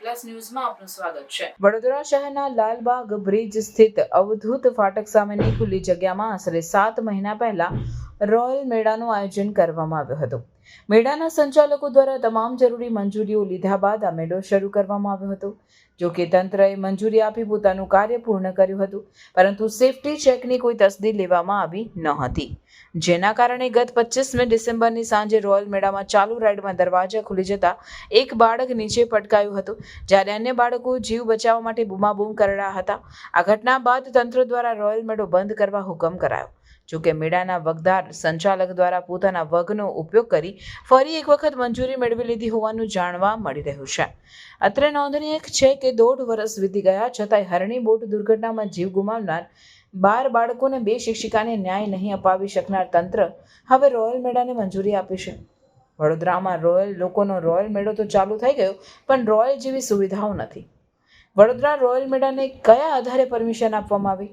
Plus ન્યૂઝમાં આપનું સ્વાગત છે. વડોદરા શહેરના લાલબાગ બ્રિજ સ્થિત અવધૂત ફાટક સામેની ખુલ્લી જગ્યામાં આશરે સાત મહિના પહેલા રોયલ મેળાનું આયોજન કરવામાં આવ્યું હતું. મેળાના સંચાલકો દ્વારા તમામ જરૂરી મંજૂરીઓ લીધા બાદ આ મેળો શરૂ કરવામાં આવ્યો હતો. જો કે તંત્રએ મંજૂરી આપી પોતાનું કાર્ય પૂર્ણ કર્યું હતું, પરંતુ સેફટી ચેકની કોઈ તસદી લેવામાં આવી ન હતી. જેના કારણે ગત પચીસમી ડિસેમ્બરની સાંજે રોયલ મેળામાં ચાલુ રાઇડમાં દરવાજા ખુલી જતા એક બાળક નીચે પટકાયું હતું, જ્યારે અન્ય બાળકો જીવ બચાવવા માટે બૂમાબૂમ કરડા હતા. આ ઘટના બાદ તંત્ર દ્વારા રોયલ મેળો બંધ કરવા હુકમ કરાયો. જોકે મેળાના વગદાર સંચાલક દ્વારા પોતાના વગનો ઉપયોગ કરી ફરી એક વખત મંજૂરી મેળવી લીધી હોવાનું જાણવા મળી રહ્યું છે. અત્રે નોંધનીય છે કે દોઢ વર્ષ વીતી ગયા છતાંય હરણી બોટ દુર્ઘટનામાં જીવ ગુમાવનાર બાર બાળકોને બે શિક્ષિકાને ન્યાય નહીં અપાવી શકનાર તંત્ર હવે રોયલ મેળાને મંજૂરી આપી છે. વડોદરામાં રોયલ લોકોનો રોયલ મેળો તો ચાલુ થઈ ગયો, પણ રોયલ જેવી સુવિધાઓ નથી. વડોદરા રોયલ મેળાને કયા આધારે પરમિશન આપવામાં આવી?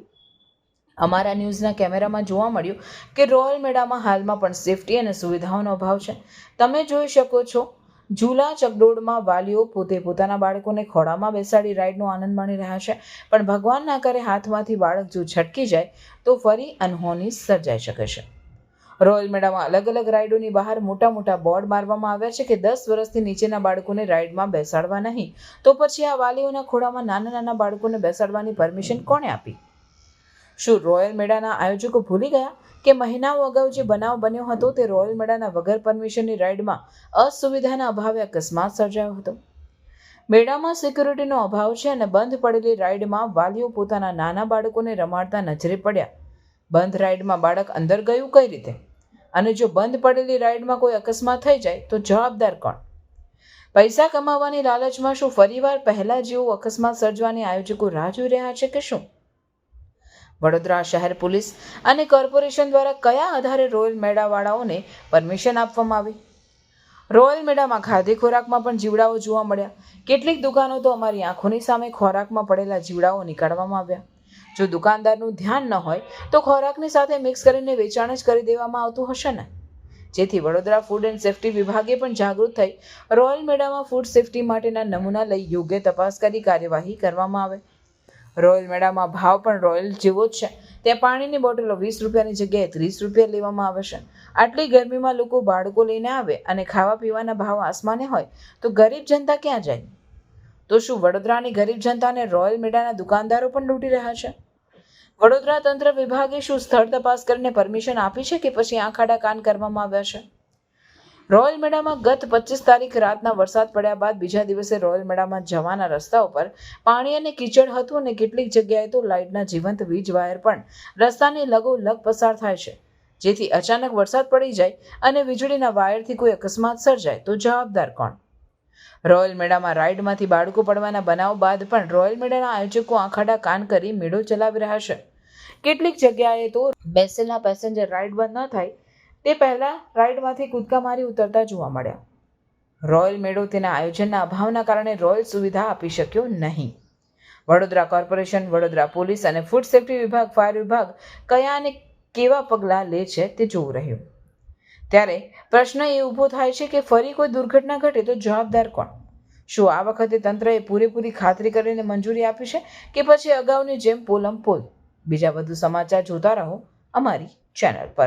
અમારા ન્યૂઝના કેમેરામાં જોવા મળ્યું કે રોયલ મેળામાં હાલમાં પણ સેફટી અને સુવિધાઓનો અભાવ છે. તમે જોઈ શકો છો, ઝૂલા ચકડોળમાં વાલીઓ પોતે પોતાના બાળકોને ખોળામાં બેસાડી રાઈડનો આનંદ માણી રહ્યા છે. પણ ભગવાન ના કરે હાથમાંથી બાળક જો છટકી જાય, તો ફરી અનહોની સર્જાઈ શકે છે. રોયલ મેળામાં અલગ અલગ રાઇડોની બહાર મોટા મોટા બોર્ડ મારવામાં આવ્યા છે કે દસ વર્ષથી નીચેના બાળકોને રાઇડમાં બેસાડવા નહીં. તો પછી આ વાલીઓના ખોળામાં નાના નાના બાળકોને બેસાડવાની પરમિશન કોણે આપી? શું રોયલ મેળાના આયોજકો ભૂલી ગયા કે મહિનાઓ અગાઉ જે બનાવ બન્યો હતો તે રોયલ મેળાના વગર પરમિશનની રાઇડમાં અસુવિધાના અભાવે અકસ્માત સર્જાયો હતો? મેળામાં સિક્યુરિટીનો અભાવ છે અને બંધ પડેલી રાઇડમાં વાલીઓ પોતાના નાના બાળકોને રમાડતા નજરે પડ્યા. બંધ રાઇડમાં બાળક અંદર ગયું કઈ રીતે? અને જો બંધ પડેલી રાઇડમાં કોઈ અકસ્માત થઈ જાય, તો જવાબદાર કોણ? પૈસા કમાવાની લાલચમાં શું ફરીવાર પહેલાં જેવું અકસ્માત સર્જવાની આયોજકો રાહ જોઈ રહ્યા છે કે શું? વડોદરા શહેર પોલીસ અને કોર્પોરેશન દ્વારા કયા આધારે રોયલ મેળાવાળાઓને પરમિશન આપવામાં આવી? રોયલ મેળામાં ખાદ્ય ખોરાકમાં પણ જીવડાઓ જોવા મળ્યા. કેટલીક દુકાનો તો અમારી આંખોની સામે ખોરાકમાં પડેલા જીવડાઓ નીકાળવામાં આવ્યા. જો દુકાનદારનું ધ્યાન ન હોય, તો ખોરાકની સાથે મિક્સ કરીને વેચાણ જ કરી દેવામાં આવતું હશે ને? જેથી વડોદરા ફૂડ એન્ડ સેફટી વિભાગે પણ જાગૃત થઈ રોયલ મેળામાં ફૂડ સેફટી માટેના નમૂના લઈ યોગ્ય તપાસ કરી કાર્યવાહી કરવામાં આવે. રોયલ મેળામાં ભાવ પણ રોયલ જેવો જ છે. ત્યાં પાણીની બોટલો વીસ રૂપિયાની જગ્યાએ ત્રીસ રૂપિયા લેવામાં આવે છે. આટલી ગરમીમાં લોકો બાળકો લઈને આવે અને ખાવા પીવાના ભાવ આસમાને હોય, તો ગરીબ જનતા ક્યાં જાય? તો શું વડોદરાની ગરીબ જનતાને રોયલ મેળાના દુકાનદારો પણ લૂંટી રહ્યા છે? વડોદરા તંત્ર વિભાગે શું સ્થળ તપાસ કરીને પરમિશન આપી છે કે પછી આંખાડા કાન કરવામાં આવ્યા છે? રોયલ મેળામાં ગત પચીસ તારીખ રાતના વરસાદ પડ્યા બાદ બીજા દિવસે રોયલ મેળામાં જવાના રસ્તા ઉપર પાણી અને કીચડ હતું અને કેટલીક જગ્યાએ તો લાઇટના જીવંત વીજ વાયર પણ રસ્તાની લગોલગ પસાર થાય છે. જેથી અચાનક વરસાદ પડી જાય અને વીજળીના વાયરથી કોઈ અકસ્માત સર્જાય તો જવાબદાર કોણ? રોયલ મેળામાં રાઇડમાંથી બાળકો પડવાના બનાવ બાદ પણ રોયલ મેળાના આયોજકો આંખાડા કાન કરી મેળો ચલાવી રહ્યા છે. કેટલીક જગ્યાએ તો બેસેલા પેસેન્જર રાઇડ બંધ ન થાય તે પહેલાં રાઇડમાંથી કૂદકા મારી ઉતરતા જોવા મળ્યા. રોયલ મેળો તેના આયોજનના અભાવના કારણે રોયલ સુવિધા આપી શક્યો નહીં. વડોદરા કોર્પોરેશન, વડોદરા પોલીસ અને ફૂડ સેફ્ટી વિભાગ, ફાયર વિભાગ કયા અને કેવા પગલાં લે છે તે જોવું રહ્યું. ત્યારે પ્રશ્ન એ ઊભો થાય છે કે ફરી કોઈ દુર્ઘટના ઘટે તો જવાબદાર કોણ? શું આ વખતે તંત્રએ પૂરેપૂરી ખાતરી કરીને મંજૂરી આપી છે કે પછી અગાઉની જેમ પોલમ પોલ? બીજા વધુ સમાચાર જોતા રહો અમારી ચેનલ પર.